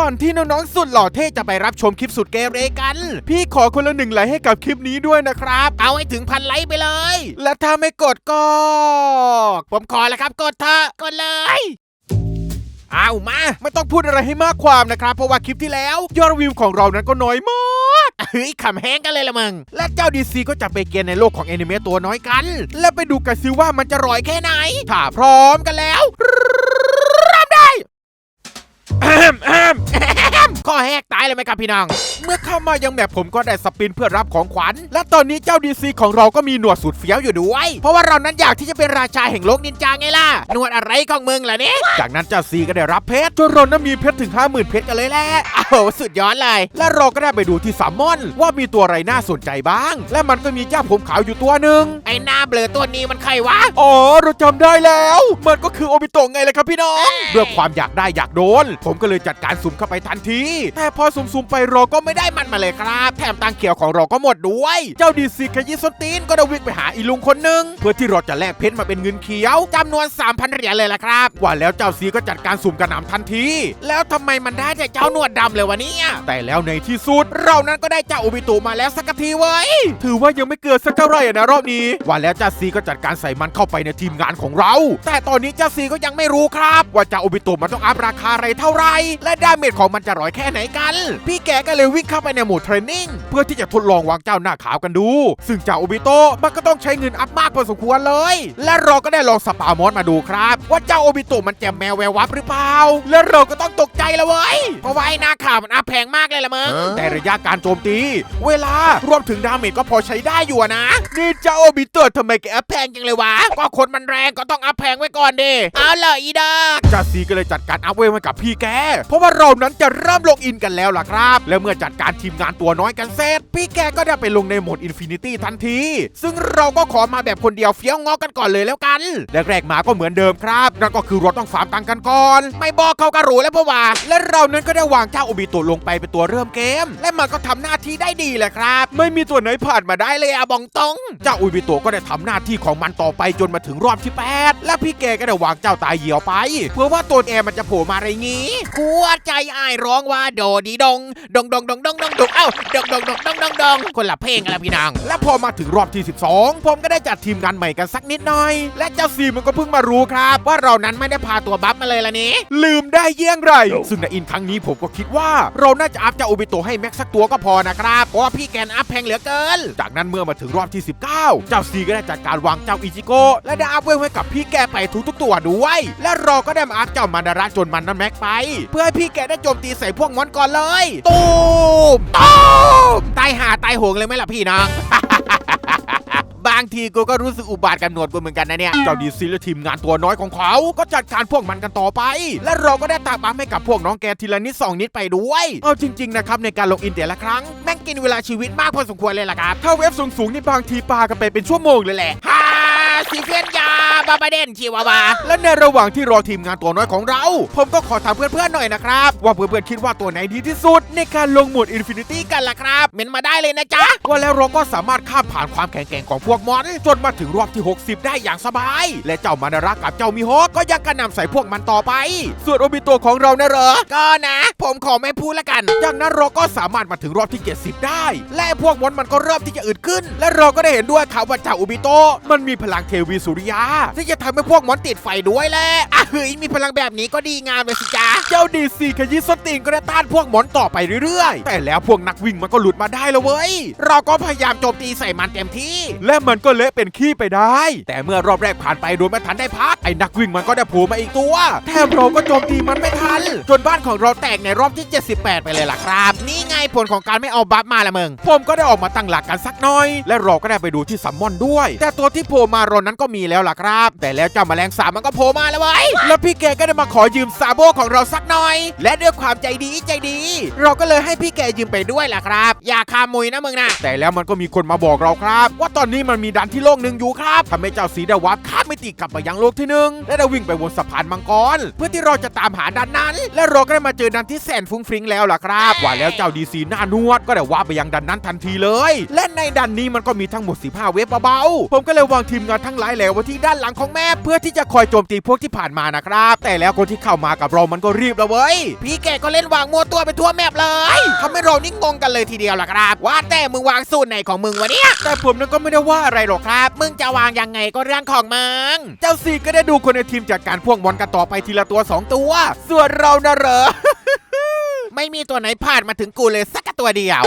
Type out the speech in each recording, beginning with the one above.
ก่อนที่น้องๆสุดหล่อเท่จะไปรับชมคลิปสุดเกเรกัน พี่ขอคนละหนึ่งไลค์ให้กับคลิปนี้ด้วยนะครับ เอาให้ถึงพันไลค์ไปเลย และถ้าไม่กดก็ ผมขอแล้วครับกดเถอะกดเลยเอามา ไม่ต้องพูดอะไรให้มากความนะครับ เพราะว่าคลิปที่แล้ว ยอดวิวของเรานั้นก็น้อยมากเฮ้ยขำแห้งกันเลยละมึง และเจ้าดีซีก็จะไปเกียนในโลกของแอนิเมะตัวน้อยกัน และไปดูกันซิว่ามันจะร่อยแค่ไหน ถ้าพร้อมกันแล้ว มครับพี่น้อง เมื่อเข้ามายังแมปผมก็ได้สปินเพื่อรับของขวัญ และตอนนี้เจ้าดีซีของเราก็มีหนวดสุดเฟี้ยวอยู่ด้วย เพราะว่าเรานั้นอยากที่จะเป็นราชาแห่งโลกนินจาไงล่ะ หนวดอะไรของมึงล่ะเนี่ย จากนั้นเจ้าซีก็ได้รับเพชรจนเรานั้นมีเพชรถึง 50,000 เพชรกันเลยแหละโอ้โหสุดยอดเลย และเราก็ได้ไปดูที่สามมอน ว่ามีตัวอะไรน่าสนใจบ้าง และมันก็มีเจ้าผมขาวอยู่ตัวหนึ่งไอ้หน้าเบลอตัวนี้มันใครวะ อ๋อเราจำได้แล้ว มันก็คือโอบิโตะไงล่ะครับพี่น้อง ด้วยความอยากได้อยากโดน ผมก็เลยจัดการสุ่มเข้าไปทันที แต่พอสุ่มๆไปเราก็ไม่ได้มันมาเลยครับแถมตังเขียวของเราก็หมดด้วย เจ้าดีซีขยี้ส้นตีนก็ได้วิ่งไปหาอีลุงคนหนึ่งเพื่อที่เราจะแลกเพชรมาเป็นเงินเขียวจำนวน 3,000เหรียญเลยล่ะครับว่าแล้วเจ้าซีก็จัดการสุ่มกระหน่ำทันที แล้วทำไมมันได้แต่เจ้าหนวดดำเลยวะเนี่ยแต่แล้วในที่สุดเรานั้นก็ได้เจ้าโอบิตะมาแล้วสักทีเว้ยถือว่ายังไม่เกิดสักเท่าไหร่นะรอบนี้ว่าแล้วเจ้าซีก็จัดการใส่มันเข้าไปในทีมงานของเรา แต่ตอนนี้เจ้าซีก็ยังไม่รู้ครับ ว่าเจ้าโอบิตะมันต้องอัพราคาอะไรเท่าไหร่และดาเมจของมันจะร้อยแค่ไหนกันพี่แกก็เลยวิ่งเข้าไปในโหมดเทรนนิ่งเพื่อที่จะทดลองวางเจ้าหน้าขาวกันดู ซึ่งเจ้าโอบิโตะมันก็ต้องใช้เงินอัพมากพอสมควรเลย และเราก็ได้ลองสปามอสมาดูครับ ว่าเจ้าโอบิโตะมันแจมแมวแวววับหรือเปล่า และเราก็ต้องตกใจแล้วเว้ยเพราะว่าไอ้หน้าข่าวมันอัพแพงมากเลยละมึงแต่ระยะการโจมตี เวลารวมถึงดาเมจก็พอใช้ได้อยู่อะนะนี่เจ้าโอบิโตะทำไมแกอัพแพงจังเลยวะก็คนมันแรงก็ต้องอัพแพงไว้ก่อนดิเอาเลยอีเดอร์จาซีก็เลยจัดการอัพเวลให้กับพี่แก เพราะว่าเรานั้นจะเริ่มลงอินกันแล้วล่ะครับ และเมื่อจัดการทีมงานตัวน้อยกันเสร็จ พี่แกก็ได้ไปลงในโหมดอินฟินิตี้ทันที ซึ่งเราก็ขอมาแบบคนเดียวเฟี้ยวงอกันก่อนเลยแล้วกัน แรกๆมาก็เหมือนเดิมครับ นั่นก็คือเราต้องฟาร์มตังกันก่อน ไม่บอกเขาก็รู้แล้วเพราะว่า และเรานั้นก็ได้วางเจ้าโอบิโตะลงไปเป็นตัวเริ่มเกม และมันก็ทำหน้าที่ได้ดีแหละครับ ไม่มีตัวไหนผ่านมาได้เลยอะบองตรงเจ้าโอบิโตะก็ได้ทำหน้าที่ของมันต่อไปจนมาถึงรอบที่ 8 และพี่แกก็ได้วางเจ้าตายเหี่ยวไป เพื่อว่าตัวแอมันจะโผล่มาอะไรงี้หัวใจอ้ายร้องว่าโดดีดงดงดงดงดงดงดงเอ้าดงดงดงดงดงดงคนละเพลงกันละพี่นางและพอมาถึงรอบที่ 12 ผมก็ได้จัดทีมงานใหม่กันสักนิดหน่อย และเจ้าซีมันก็เพิ่งมารู้ครับ ว่าเรานั้นไม่ได้พาตัวบัฟมาเลยละนี้ ลืมได้เยี่ยงไร ซึ่งในอินครั้งนี้ผมก็คิดว่า เราน่าจะอัพเจ้าโอบิโตะให้แม็กซ์สักตัวก็พอนะครับเพราะว่าพี่แกนอัพแพงเหลือเกิน จากนั้นเมื่อมาถึงรอบที่ 19 เจ้าซีก็ได้จัดการวางเจ้าอิจิโกะและได้อัพเวลให้กับพี่แกไปทุกๆตัวด้วย และเราก็ได้มาอัพเจ้ามันดาระจนมันนั้นแม็กไป เพื่อให้พี่แกได้โจมตีใส่พวกมอนก่อนเลยตูมตูมตายหาตายโหงเลยไหมล่ะพี่น้อง บางทีกูก็รู้สึกอุบาทกับหนวดกูเหมือนกันนะเนี่ย เจ้าดีซีและทีมงานตัวน้อยของเขา ก็จัดการพวกมันกันต่อไป และเราก็ได้ตามบัฟให้กับพวกน้องแกทีละนิดสองนิดไปด้วย เอาจริง ๆ นะครับ ในการลงอินแต่ละครั้ง แม่งกินเวลาชีวิตมากพอสมควรเลยล่ะครับ ถ้าเวฟสูงๆนี่บางทีปากันไปเป็นชั่วโมงเลยแหละฮ่าซีเฟียนยา บาบาเดนชิวาวาและในระหว่างที่รอทีมงานตัวน้อยของเรา ผมก็ขอถามเพื่อนๆหน่อยนะครับ ว่าเพื่อนๆคิดว่าตัวไหนดีที่สุด ในการลงโหมดอินฟินิตี้กันล่ะครับ เม้นมาได้เลยนะจ๊ะ ว่าแล้วเราก็สามารถข้ามผ่านความแข็งแกร่งของพวกมอนจนมาถึงรอบที่ 60 ได้อย่างสบาย และเจ้ามานารักกับเจ้ามิโฮะก็ยังกระหน่ำใส่พวกมันต่อไป ส่วนโอบิโตะของเรานะเหรอ ก็นะ ผมขอไม่พูดละกันจากนั้นเราก็สามารถมาถึงรอบที่ 70 ได้ และพวกมอนมันก็เริ่มที่จะอึดขึ้น และเราก็ได้เห็นด้วยครับว่าเจ้าอุบิโตะมันมีพลังเทวีสุริยาที่จะทำให้พวกมอนติดไฟด้วยแหละอะเฮ้ยมีพลังแบบนี้ก็ดีงามเลยสิจ๊ะเจ้าดีซีขยี้สนตีนก็ได้ต้านพวกมอนต่อไปเรื่อยๆ แต่แล้วพวกนักวิ่งมันก็หลุดมาได้แล้วเว้ย เราก็พยายามโจมตีใส่มันเต็มที่ และมันก็เละเป็นขี้ไปได้ แต่เมื่อรอบแรกผ่านไปโดยไม่ทันได้พักไอ้นักวิ่งมันก็ได้โผล่มาอีกตัวแถมเราก็โจมตีมันไม่ทัน จนบ้านของเราแตกในรอบที่ 78 ไปเลยล่ะครับ นี่ไงผลของการไม่เอาบัฟมาละมึงผมก็ได้ออกมาตั้งหลักกันสักหน่อย และเราก็ได้ไปดูที่ซัมมอนด้วย แต่ตัวที่โผล่มาเรานั้นก็มีแล้วล่ะครับ แต่แล้วเจ้าแมลงสาบมันก็โผล่มาแล้วเว้ยแล้วพี่แกก็ได้มาขอยืมซาโบของเราสักหน่อย และด้วยความใจดีใจดี เราก็เลยให้พี่แกยืมไปด้วยล่ะครับ อย่าคามุยนะมึงนะแต่แล้วมันก็มีคนมาบอกเราครับ ว่าตอนนี้มันมีดันที่โลกหนึ่งอยู่ครับทำให้เจ้าสีดาวับข้ามไม่ติกลับมายังโลกที่หนึ่งและได้วิ่งไปบนสะพานมังกร เพื่อที่เราจะตามหาดันนั้น และเราก็ได้มาเจอดันที่แสนฟุ้งฟริ้งแล้วล่ะครับว่าแล้วเจ้าดีซีหน้านวดก็ได้ว่าไปยังดันนั้นทันทีเลย และในดันนี้มันก็มีทั้งหมด 15 เว็บเบาๆผมก็เลยวางทีมงานทั้งทั้งหลายแหล่ไว้ที่ด้านหลังของแม่เพื่อที่จะคอยโจมตีพวกที่ผ่านมานะครับ แต่แล้วคนที่เข้ามากับเรามันก็รีบแล้วเว้ย พี่แกก็เล่นวางมัวตัวไปทั่วแมปเลยทำให้เรานี่งงกันเลยทีเดียวล่ะครับ ว่าแต่มึงวางสูตรไหนของมึงวะเนี่ย แต่ผมนั้นก็ไม่ได้ว่าอะไรหรอกครับ มึงจะวางยังไงก็เรื่องของมึง เจ้าซีก็ได้ดูคนในทีมจัดการพวกมอนกันต่อไปทีละตัวสองตัว ส่วนเรานะเหรอ ไม่มีตัวไหนผ่านมาถึงกูเลยสักตัวเดียว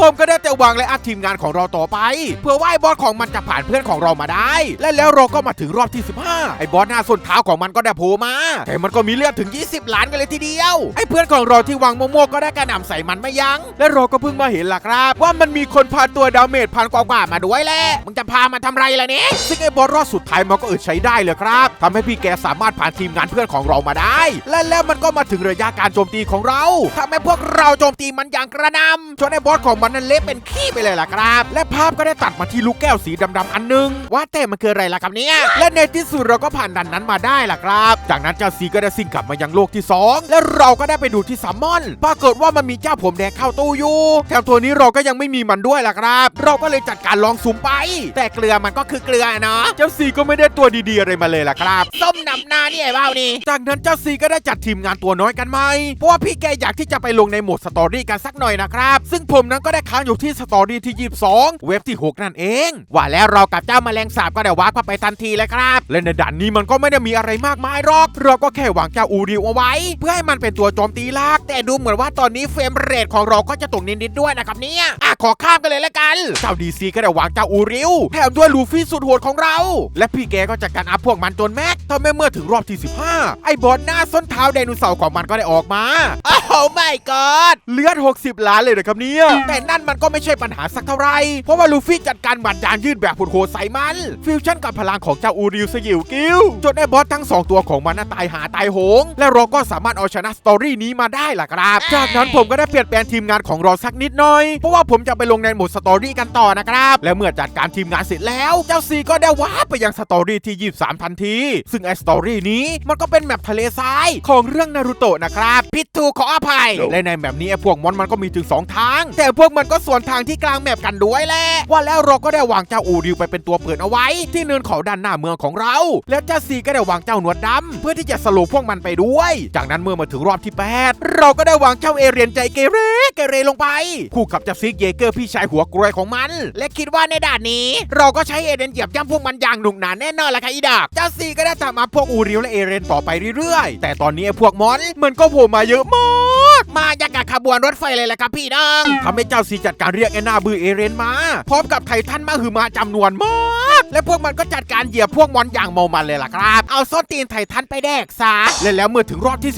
ผมก็ได้แต่วางและอัพทีมงานของเราต่อไป เพื่อว่าไอ้บอสของมันจะผ่านเพื่อนของเรามาได้ และแล้วเราก็มาถึงรอบที่ 15 ไอ้บอสหน้าส้นเท้าของมันก็ได้โผล่มา แต่มันก็มีเลือดถึง 20 ล้านกันเลยทีเดียว ไอ้เพื่อนของเราที่วางโมวๆก็ได้กระหน่ำใส่มันไม่ยัง้ง และเราก็เพิ่งมาเห็นล่ะครับ ว่ามันมีคนพาตัวดาเมจพันกว่าๆมาด้วยแหละมึงจะพามาทำไรล่ะเนี่ยซึ่งไอ้บอสรอดสุดท้ายมันก็อึดใช้ได้เลยครับทำให้พี่แกสามารถผ่านทีมงานเพื่อนของเรามาได้ และแล้วมันก็มาถึงระยะการโจมตีของเราทำให้พวกเราโจมตีมันอย่างกระนำจนไอ้บอสของมันนั้นเละเป็นขี้ไปเลยล่ะครับ และภาพก็ได้ตัดมาที่ลูกแก้วสีดำๆอันหนึง ว่าแต่มันคืออะไรล่ะครับเนี่ย และในที่สุดเราก็ผ่านดันนั้นมาได้ล่ะครับ จากนั้นเจ้าซีก็ได้ซิ่งกลับมายังโลกที่ 2 และเราก็ได้ไปดูที่ซัมมอน ปรากฏว่ามันมีเจ้าผมแดงเข้าตู้อยู่แถมตัวนี้เราก็ยังไม่มีมันด้วยล่ะครับ เราก็เลยจัดการลองซูมไป แต่เกลือมันก็คือเกลือเนาะเจ้าซีก็ไม่ได้ตัวดีๆอะไรมาเลยล่ะครับส้มนำหน้านี่ไอ้บ้านี่จากนั้นเจ้าซีก็ได้จัดทีมงานตัวน้อยกันไหมเพราะว่าพี่แกอยากที่จะไปลงในโหมดสตอรี่กันสักหน่อยนะครับ ซึ่งผมนั้นก็ได้ค้างอยู่ที่สตอรี่ที่ 22 เว็บที่ 6 นั่นเอง ว่าแล้วเรากับเจ้าแมลงสาบก็ได้วาร์ปเข้าไปทันทีเลยครับและในด่านนี้มันก็ไม่ได้มีอะไรมากมายหรอกเราก็แค่วางเจ้าอูริวเอาไว้ เพื่อให้มันเป็นตัวโจมตีลักแต่ดูเหมือนว่าตอนนี้เฟรมเรทของเราก็จะตกนิดๆด้วยนะครับเนี่ยอะขอข้ามกันเลยละกันเจ้าดีซีก็ได้วางเจ้าอูริวแถมด้วยลูฟี่สุดโหดของเรา และพี่แกก็จัดการอัพพวกมันจนแม็กทำให้เมื่อถึงรอบที่ 15 ไอ้บอสหน้าส้นเท้าไดโนเสาร์ของมันก็ได้ออกมาโอ้ไม่กอดเลือด 60 ล้านเลยนะครับเนี่ยแต่นั่นมันก็ไม่ใช่ปัญหาสักเท่าไหร่เพราะว่าลูฟี่จัดการหมัดยางยืดแบบโหดๆใส่มัน ฟิวชั่นกับพลังของเจ้าอูริวสยิวกิลจนไอ้บอสทั้ง 2 ตัวของมันน่ะตายหาตายโหง และเราก็สามารถเอาชนะสตอรี่นี้มาได้ล่ะครับ จากนั้นผมก็ได้เปลี่ยนแปลงทีมงานของเราสักนิดหน่อย เพราะว่าผมจะไปลงในโหมดสตอรี่กันต่อนะครับ และเมื่อจัดการทีมงานเสร็จแล้ว เจ้าซีก็ได้ว้าร์ปไปยังสตอรี่ที่ 23 ทันที ซึ่งไอ้สตอรี่นี้มันก็เป็นแมปทะเลทรายของเรื่องนารูโตะนะครับผิดถูกขออภัย และในแบบนี้ไอ้พวกมอนมันก็มีถึง 2 ทาง แต่พวกมันก็สวนทางที่กลางแมปกันด้วยแหละว่าแล้วเราก็ได้วางเจ้าอูริวไปเป็นตัวเปิดเอาไว้ ที่เนินเขาด้านหน้าเมืองของเรา และเจ้าซีก็ได้วางเจ้าหนวดดำเพื่อที่จะสโลพวกมันไปด้วย จากนั้นเมื่อมาถึงรอบที่ 8 เราก็ได้วางเจ้าเอเรียนใจเกเรเกเรลงไป คู่กับเจ้าซิกเยเกอร์พี่ชายหัวกรวยของมัน และคิดว่าในด่านนี้ เราก็ใช้เอเดนเหยียบย่ำพวกมันอย่างหนุกหนานแน่นอนละค่ะอีดอกเจ้าซีก็ได้ตามมาพวกอูริวและเอเรียนต่อไปเรื่อยๆ แต่ตอนนี้พวกมอนมันก็โผล่มาเยอะมาก มาอย่างกับขบวนรถไฟเลยแหละครับพี่น้องทำให้เจ้าซีจัดการเรียกไอ้หน้าบือเอเรนมา พร้อมกับไททันมาหือมาจำนวนมากและพวกมันก็จัดการเหยียบพวกมอนอย่างเมามันเลยล่ะครับ เอาส้นตีนไททันไปแดกซะและแล้วเมื่อถึงรอบที่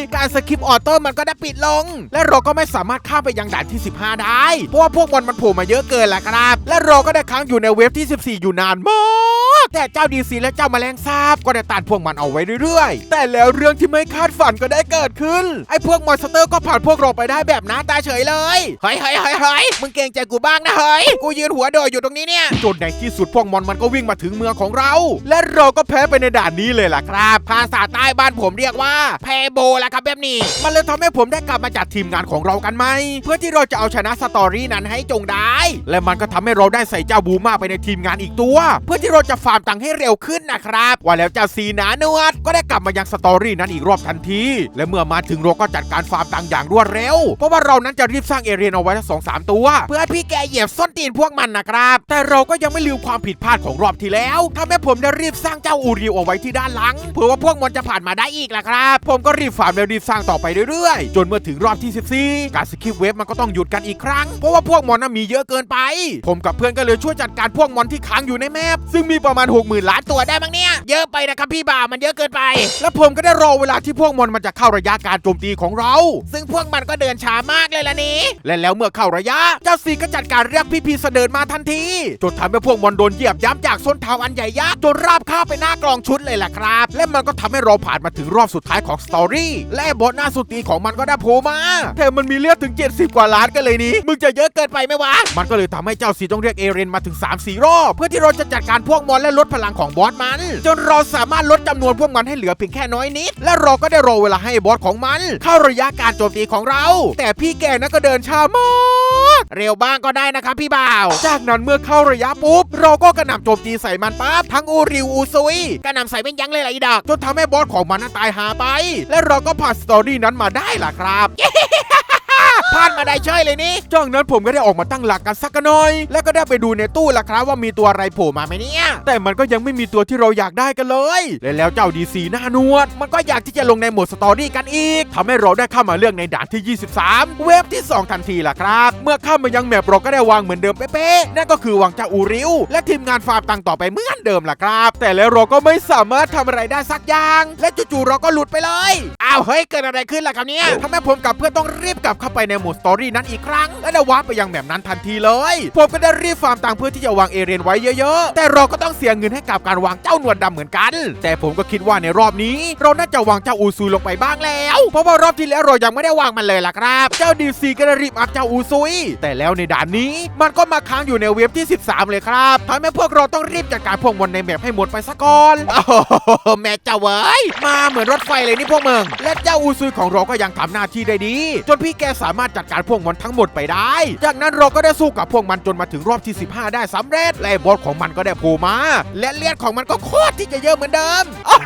14 การสคิปออโต้มันก็ได้ปิดลง และเราก็ไม่สามารถข้ามไปยังด่านที่ 15 ได้ เพราะว่าพวกมอนมันโผล่มาเยอะเกินล่ะครับ และเราก็ได้ค้างอยู่ในเวฟที่ 14 อยู่นานมาก แต่เจ้าดีซีและเจ้าแมลงสาบก็ได้ต้านพวกมันเอาไว้เรื่อยๆ แต่แล้วเรื่องที่ไม่คาดฝันก็ได้เกิดขึ้น ไอ้พวกมอนสเตอร์ก็ผ่านพวกเราไปได้แบบหน้าตาเฉยเลยเฮ้ยเฮ้ยเฮ้ยเฮ้ยมึงเกรงใจกูบ้างนะเฮ้ยกูยืนหัวโดดอยู่ตรงนี้เนี่ยจนในที่สุดพวกมอนมันก็วิ่งมาถึงเมืองของเรา และเราก็แพ้ไปในด่านนี้เลยล่ะครับ ภาษาใต้บ้านผมเรียกว่าแพโบละครับแบบนี้ มันเลยทำให้ผมได้กลับมาจัดทีมงานของเรากันไหม เพื่อที่เราจะเอาชนะสตอรี่นั้นให้จงได้ และมันก็ทำให้เราได้ใส่เจ้าบูมาไปในทีมงานอีกตัว เพื่อที่เราจะฟาร์มตังค์ให้เร็วขึ้นนะครับว่าแล้วเจ้าซีหนานวดก็ได้กลับมายังสตอรี่นั้นอีกรอบทันที และเมื่อมาถึงเราก็จัดการฟาร์มตังค์อย่างรวดเร็ว เพราะว่าเรานั้นจะรีบสร้างเอเรียนเอาไว้ทั้งสองสามตัว เพื่อพี่แกเหยียบส้นตีนพวกมันนะครับ แต่เราก็ยังไม่ลืมความผิดพลาดของรอบที่แล้วทำให้ผมได้รีบสร้างเจ้าอูริวเอาไว้ที่ด้านหลังเพื่อว่าพวกมันจะผ่านมาได้อีกล่ะครับผมก็รีบฟาร์มแล้วรีบสร้างต่อไปเรื่อยๆ จนเมื่อถึงรอบที่ 14 การสคิปเวฟมันก็ต้องหยุดกันอีกครั้งเพราะว่าพวกมอนน่ะมีเยอะเกินไป ผมกับเพื่อนก็เลยช่วยจัดการพวกมอนที่ค้างอยู่ในแมปซึ่งมีประมาณ60,000ล้านตัวได้มั้งเนี่ย เยอะไปนะครับพี่บ่าวมันเยอะเกินไป และผมก็ได้รอเวลาที่พวกมอนมันจะเข้าระยะการโจมตีของเรา ซึ่งพวกมันก็เดินช้ามากเลยล่ะนี่และแล้วเมื่อเข้าระยะเจ้าซีก็จัดการเรียกพี่พีเสดินมาทันทีจนทำให้พวกมอนโดนเหยียบย้ำจากส้นเท้าอันใหญ่ยักษ์จนราบข้าวไปหน้ากลองชุดเลยล่ะครับ และมันก็ทำให้เราผ่านมาถึงรอบสุดท้ายของสตอรี่และบอสหน้าสุดตีของมันก็ได้โผล่มาแถมมันมีเลือดถึง 70 กว่าล้านกันเลยนี่มึงจะเยอะเกินไปไหมวะมันก็เลยทำให้เจ้าซีต้องเรียกเอเรนมาถึง3-4รอบเพื่อที่เราจะจัดการพวกมอนและลลดพลังของบอสมัน จนเราสามารถลดจำนวนพวกมันให้เหลือเพียงแค่น้อยนิด และเราก็ได้รอเวลาให้บอสของมัน เข้าระยะการโจมตีของเรา แต่พี่แกนั้นก็เดินช้ามากเร็วบ้างก็ได้นะครับพี่บ่าว จากนั้นเมื่อเข้าระยะปุ๊บ เราก็กระหน่ำโจมตีใส่มันปั๊บทั้งอูริวอูซุยกระหน่ำใส่เป็นยั้งเลยล่ะอีดอกจนทำให้บอสของมันนั้นตายหาไป และเราก็ผ่านสตอรี่นั้นมาได้ล่ะครับ พลาดมาได้เฉยเลยนี่จากนั้นผมก็ได้ออกมาตั้งหลักกันสักหน่อย แล้วก็ได้ไปดูในตู้ละครับว่ามีตัวอะไรโผล่มาไหมเนี่ย แต่มันก็ยังไม่มีตัวที่เราอยากได้กันเลย และแล้วเจ้าดีซีหน้านวด มันก็อยากที่จะลงในโหมดสตอรี่กันอีกทำให้เราได้เข้ามาเลือกในด่านที่ 23 เว็บที่ 2 ทันทีล่ะครับ เมื่อเข้ามายังแมปเราก็ได้วางเหมือนเดิมเป๊ะๆนั่นก็คือวางเจ้าอูริวและทีมงานฟาร์มตังต่อไปเหมือนเดิมล่ะครับ แต่แล้วเราก็ไม่สามารถทำอะไรได้สักอย่าง และจู่ๆเราก็หลุดไปเลยอ้าวเฮ้ยเกิดอะไรขึ้นล่ะครับเนี่ยทำให้ผมกับเพื่อนต้องรีบกลับเข้าไปในโหมดสตอรี่นั้นอีกครั้ง และได้วาร์ปไปยังแบบนั้นทันทีเลย ผมก็ได้รีบฟาร์มตังเพื่อที่จะวางเอเรียนไว้เยอะๆ แต่เราก็ต้องเสียเงินให้กับการวางเจ้าหนวดดำเหมือนกัน แต่ผมก็คิดว่าในรอบนี้ เราน่าจะวางเจ้าอูซุยลงไปบ้างแล้ว เพราะว่ารอบที่แล้วเรายังไม่ได้วางมันเลยล่ะครับ เจ้าดีซีก็ได้รีบอัพเจ้าอูซุย แต่แล้วในด่านนี้มันก็มาค้างอยู่ในเว็บที่ 13 เลยครับทำให้พวกเราต้องรีบจัดการพวกมันในแมปให้หมดไปซะก่อนโอ้โหแม่เจ้าเว้ยมาเหมือนรถไฟเลยนี่พวกมึงและเจ้าอูซุยของเราก็ยังทำหน้าที่ได้ดี จนพี่แกสามารถจัดการพวกมันทั้งหมดไปได้ จากนั้นเราก็ได้สู้กับพวกมันจนมาถึงรอบที่ 15 ได้สำเร็จ และบอสของมันก็ได้โผล่มา และเลือดของมันก็โคตรที่จะเยอะเหมือนเดิมอ้าว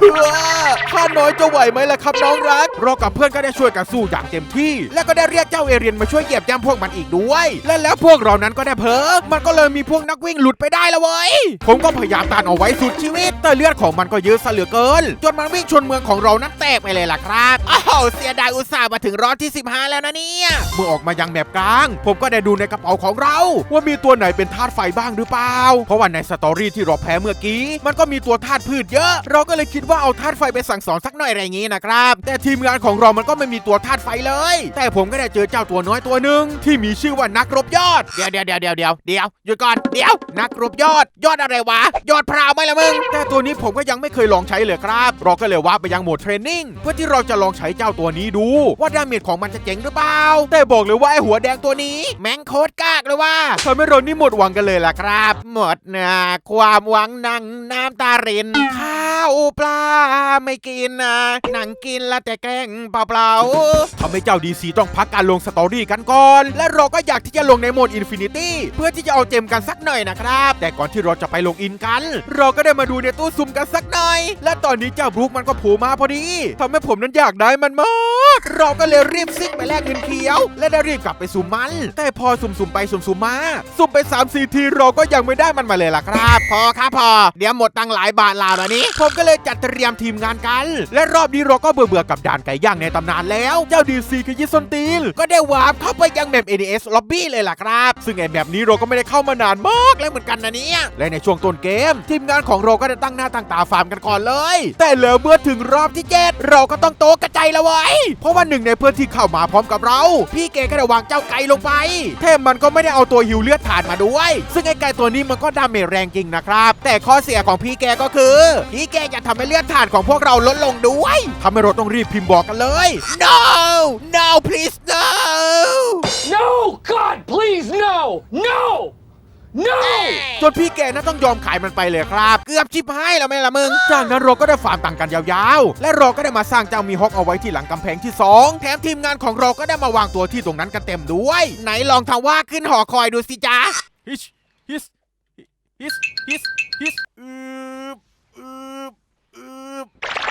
ข้าน้อยจะไหวไหมล่ะครับน้องรัก เรากับเพื่อนก็ได้ช่วยกันสู้อย่างเต็มที่ และก็ได้เรียกเจ้าเอเรียนมาช่วยเหยียบย่ำพวกมันอีกด้วย และแล้วพวกเรานั้นก็ได้เผลอมันก็เลยมีพวกนักวิ่งหลุดไปได้แล้วเว้ย ผมก็พยายามต้านเอาไว้สุดชีวิต แต่เลือดของมันก็เยอะซะเหลือเกิน จนมันวิ่งชนเมืองของเรานั้นแตกไปเลยล่ะครับ อ้าวเสียดายอุตส่าห์มาถึงรอบที่ 15 แล้วนะเนี่ยเมื่อออกมายังแมปกลาง ผมก็ได้ดูในกระเป๋าของเรา ว่ามีตัวไหนเป็นธาตุไฟบ้างหรือเปล่า เพราะว่าในสตอรี่ที่เราแพ้เมื่อกี้ มันก็มีตัวธาตุพืชเยอะ เราก็เลยคิดว่าเอาธาตุไฟไปสั่งสอนสักหน่อยอะไรอย่างงี้นะครับ แต่ทีมงานของเรามันก็ไม่มีตัวธาตุไฟเลย แต่ผมก็ได้เจอเจ้าตัวน้อยตัวหนึ่งที่มีชื่อว่านักรบยอด เดี๋ยวเดี๋ยวเดี๋ยวเดี๋ยวเดี๋ยวเดี๋ยวหยุดก่อนเดี๋ยว นักรบยอด ยอดอะไรวะ ยอดพราวไหมล่ะมึง แต่ตัวนี้ผมก็ยังไม่เคยลองใช้เลยครับ เราก็เลยว่าไปยังโหมดเทรนนิ่งเพื่อที่เราจะลองใช้เจ้าตัวนี้ดู ว่าดาเมจของมันจะเจ๋งหรือเปล่าแต่บอกเลยว่าไอหัวแดงตัวนี้ แม่งโคตรกากเลยว่าทำให้เรานี่หมดหวังกันเลยล่ะครับ หมดนะความหวังนั่งน้ำตารินข้า วปลาไม่กินนะหนังกินละแต่แกล้งเปล่าๆทำให้เจ้าดีซีต้องพักการลงสตอรี่กันก่อน และเราก็อยากที่จะลงในโหมดอินฟินิตี้เพื่อที่จะเอาเจมกันสักหน่อยนะครับ แต่ก่อนที่เราจะไปลงอินกัน เราก็ได้มาดูในตู้ซุ่มกันสักหน่อย และตอนนี้เจ้าบรูคมันก็โผล่มาพอดีทำให้ผมนั้นอยากได้มันมากเราก็เลยรีบซิ่งไปแลกเงินเขียว และได้รีบกลับไปสุ่มมัน แต่พอสุ่มๆไปสุ่มๆมา สุ่มไป3ามสี่ทีเราก็ยังไม่ได้มันมาเลยล่ะครับ พอครับพอ เดี๋ยวหมดตังหลายบาทลาวแล้วนี้ผมก็เลยจัดเตรียมทีมงานกัน และรอบนี้เราก็เบื่อเบื่อๆกับด่านไก่ย่างในตำนานแล้ว เจ้าดีซีคือยิสนตีนก็ได้วาร์ปเข้าไปยังแมป ADS Lobby เลยล่ะครับ ซึ่งไอแมปนี้เราก็ไม่ได้เข้ามานานมากแล้วเหมือนกันนะเนี่ย และในช่วงต้นเกม ทีมงานของเราก็ได้ตั้งหน้าตั้งตาฟาร์มกันก่อนเลย แต่แล้วเมื่อถึงรอบที่ 7 เราก็ต้องโตะกระจายล้วเว้ยเพราะว่าหนึ่งในเพื่อนที่เข้ามาพร้อมกับเรา พี่เกก็ได้วางเจ้าไก่ลงไปแถมมันก็ไม่ได้เอาตัวหิวเลือดถ่านมาด้วย ซึ่งไอไก่ตัวนี้มันก็ดาเมจแรงจริงนะครับแต่ข้อเสียของพี่แกก็คือ พี่แกจะทำให้เลือดถ่านของพวกเราลดลงด้วยทำให้เราต้องรีบพิมพ์บอกกันเลย no no please no No! God, please, no! No! No! จนพี่แกน่าต้องยอมขายมันไปเลยครับ เกือบชิบหายแล้วไหมล่ะมึง จากนั้นเราก็ได้ฟาร์มตังค์กันยาวๆ และเราก็ได้มาสร้างเจ้ามีฮอกเอาไว้ที่หลังกำแพงที่ 2 แถมทีมงานของเราก็ได้มาวางตัวที่ตรงนั้นกันเต็มด้วย ไหนลองทำว่าขึ้นหอคอยดูสิจ๊ะฮิสฮิสฮิสฮิสฮิสอืบอืบ อืบอืบ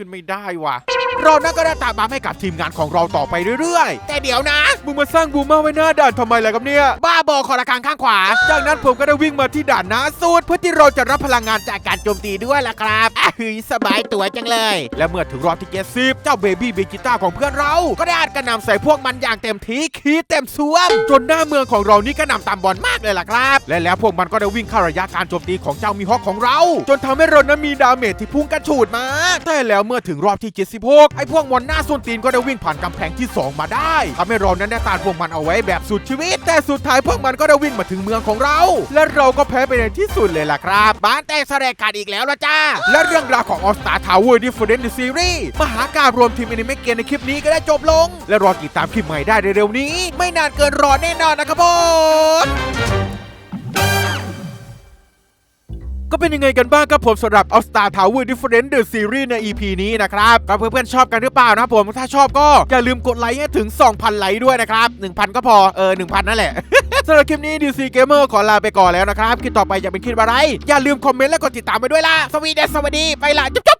ขึ้นไม่ได้ว่ะเรานั่นก็ได้ตามมาให้กับทีมงานของเราต่อไปเรื่อยแต่เดี๋ยวนะๆมึงมาสร้างบูมเมอร์ไว้หน้าด่านทำไมล่ะครับเนี่ย บ้าบอคอระคังข้างขวา จากนั้นผมก็ได้วิ่งมาที่ด่านหน้าสุดเพื่อที่เราจะรับพลังงานจากจากการโจมตีด้วยล่ะครับอะเฮ้ยสบายตัวจังเลย และเมื่อถึงรอบที่เจ็ดสิบเจ้าเบบี้เบจิต้าของเพื่อนเรา ก็ได้อัดกระหน่ำใส่พวกมันอย่างเต็มที่คีดเต็มซ่วม จนหน้าเมืองของเรานี่กระหน่ำตามบอลมากเลยล่ะครับ และแล้วพวกมันก็ได้วิ่งเข้าระยะการโจมตีของเจ้ามีฮอกของเรา จนทำให้เรานั้นมีดาเมจที่พุ่งกระฉูดมาแต่แล้วเมื่อถึงรอบที่ 76 ไอ้พวกมอนหน้าส้นตีนก็ได้วิ่งผ่านกำแพงที่ 2 มาได้ทำให้เรานั้นได้ตานพวกมันเอาไว้แบบสุดชีวิต แต่สุดท้ายพวกมันก็ได้วิ่งมาถึงเมืองของเรา และเราก็แพ้ไปในที่สุดเลยล่ะครับบ้านแตกแสลกขาดอีกแล้วละจ้า และเรื่องราวของ All Star Tower Different Series มหาการรวมทีมอนิเมะเกมในคลิปนี้ก็ได้จบลง และรอติดตามคลิปใหม่ได้เร็วๆนี้ ไม่นานเกินรอแน่นอนนะครับผม ก็เป็นยังไงกันบ้างครับผมสำหรับ All Star Tower Different The Series ใน EP นี้นะครับก็เพื่อนๆชอบกันหรือเปล่านะผมถ้าชอบก็อย่าลืมกดไลค์ให้ถึง 2,000 ไลค์ด้วยนะครับ 1,000 ก็พอเออ 1,000 นั่นแหละสำหรับคลิปนี้ DC Gamer ขอลาไปก่อนแล้วนะครับคลิปต่อไปอยากเป็นคลิปอะไร อย่าลืมคอมเมนต์และกดติดตามไปด้วยล่ะสวีเดนสวัสดีไปละจุ๊บ